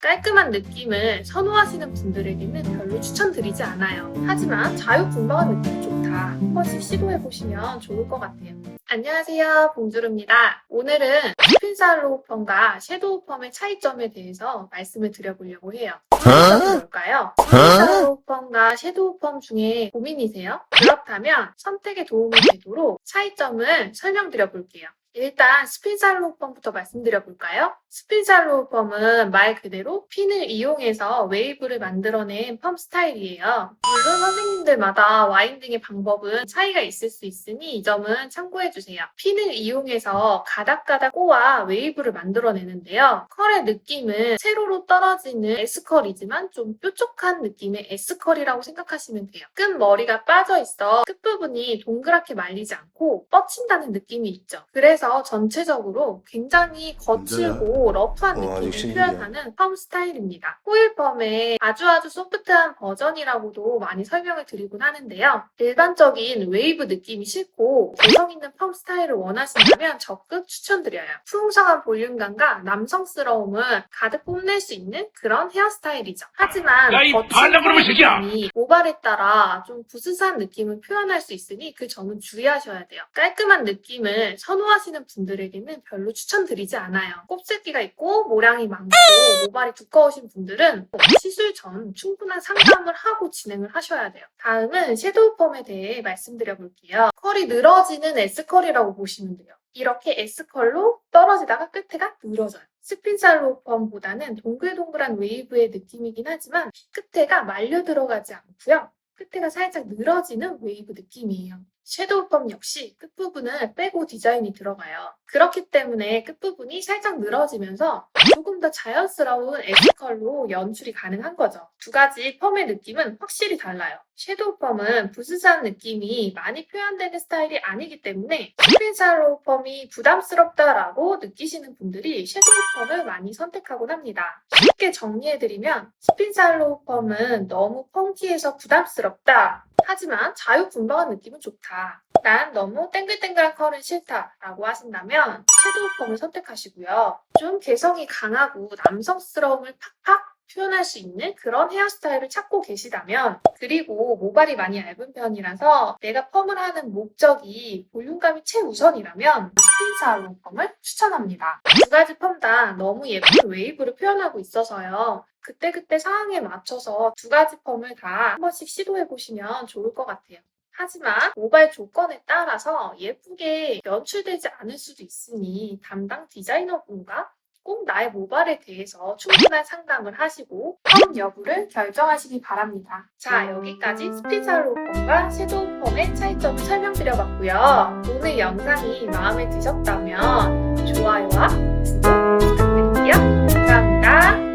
깔끔한 느낌을 선호하시는 분들에게는 별로 추천드리지 않아요. 하지만 자유분방한 느낌이 좋다. 한 번씩 시도해보시면 좋을 것 같아요. 안녕하세요. 봉주루입니다. 오늘은 스핀살로 펌과 섀도우 펌의 차이점에 대해서 말씀을 드려보려고 해요. 뭘까요? 스핀살로 펌과 섀도우 펌 중에 고민이세요? 그렇다면 선택에 도움이 되도록 차이점을 설명드려 볼게요. 일단 스핀살로 펌부터 말씀드려 볼까요? 스핀살로 펌은 말 그대로 핀을 이용해서 웨이브를 만들어낸 펌 스타일이에요. 물론 선생님들마다 와인딩의 방법은 차이가 있을 수 있으니 이 점은 참고해 주세요. 핀을 이용해서 가닥가닥 꼬아 웨이브를 만들어내는데요. 컬의 느낌은 세로로 떨어지는 S컬이지만 좀 뾰족한 느낌의 S컬이라고 생각하시면 돼요. 끝 머리가 빠져 있어 끝부분이 동그랗게 말리지 않고 뻗친다는 느낌이 있죠. 그래서 전체적으로 굉장히 거칠고 러프한 어, 아직 느낌을. 표현하는 펌 스타일입니다. 호일 펌의 아주 아주 소프트한 버전이라고도 많이 설명을 드리곤 하는데요. 일반적인 웨이브 느낌이 싫고 개성 있는 펌 스타일을 원하신다면 적극 추천드려요. 풍성한 볼륨감과 남성스러움을 가득 뽐낼 수 있는 그런 헤어스타일이죠. 하지만 야, 이 거친 반란그놈의 새끼야! 느낌이 모발에 따라 좀 부스스한 느낌을 표현할 수 있으니 그 점은 주의하셔야 돼요. 깔끔한 느낌을 선호하시는 분들에게는 별로 추천드리지 않아요. 곱슬 기가 있고 모량이 많고 모발이 두꺼우신 분들은 시술 전 충분한 상담을 하고 진행을 하셔야 돼요. 다음은 섀도우 펌에 대해 말씀드려 볼게요. 컬이 늘어지는 S컬이라고 보시면 돼요. 이렇게 S컬로 떨어지다가 끝에가 늘어져요. 스핀살로 펌보다는 동글동글한 웨이브의 느낌이긴 하지만 끝에가 말려 들어가지 않고요. 끝에가 살짝 늘어지는 웨이브 느낌이에요. 섀도우 펌 역시 끝부분을 빼고 디자인이 들어가요. 그렇기 때문에 끝부분이 살짝 늘어지면서 조금 더 자연스러운 S컬로 연출이 가능한 거죠. 두 가지 펌의 느낌은 확실히 달라요. 섀도우 펌은 부스스한 느낌이 많이 표현되는 스타일이 아니기 때문에 스핀살로 펌이 부담스럽다라고 느끼시는 분들이 섀도우 펌을 많이 선택하곤 합니다. 쉽게 정리해드리면 스핀살로 펌은 너무 펑키해서 부담스럽다. 하지만 자유분방한 느낌은 좋다. 난 너무 땡글땡글한 컬은 싫다 라고 하신다면 섀도우 펌을 선택하시고요. 좀 개성이 강하고 남성스러움을 팍팍 표현할 수 있는 그런 헤어스타일을 찾고 계시다면 그리고 모발이 많이 얇은 편이라서 내가 펌을 하는 목적이 볼륨감이 최우선이라면 스핀살로 펌을 추천합니다. 두 가지 펌다 너무 예쁜 웨이브를 표현하고 있어서요. 그때그때 상황에 맞춰서 두 가지 펌을 다 한 번씩 시도해 보시면 좋을 것 같아요. 하지만 모발 조건에 따라서 예쁘게 연출되지 않을 수도 있으니 담당 디자이너분과 꼭 나의 모발에 대해서 충분한 상담을 하시고 펌 여부를 결정하시기 바랍니다. 자 여기까지 스피셜로 펌과 섀도우펌의 차이점을 설명드려봤고요. 오늘 영상이 마음에 드셨다면 좋아요와 구독 부탁드릴게요. 감사합니다.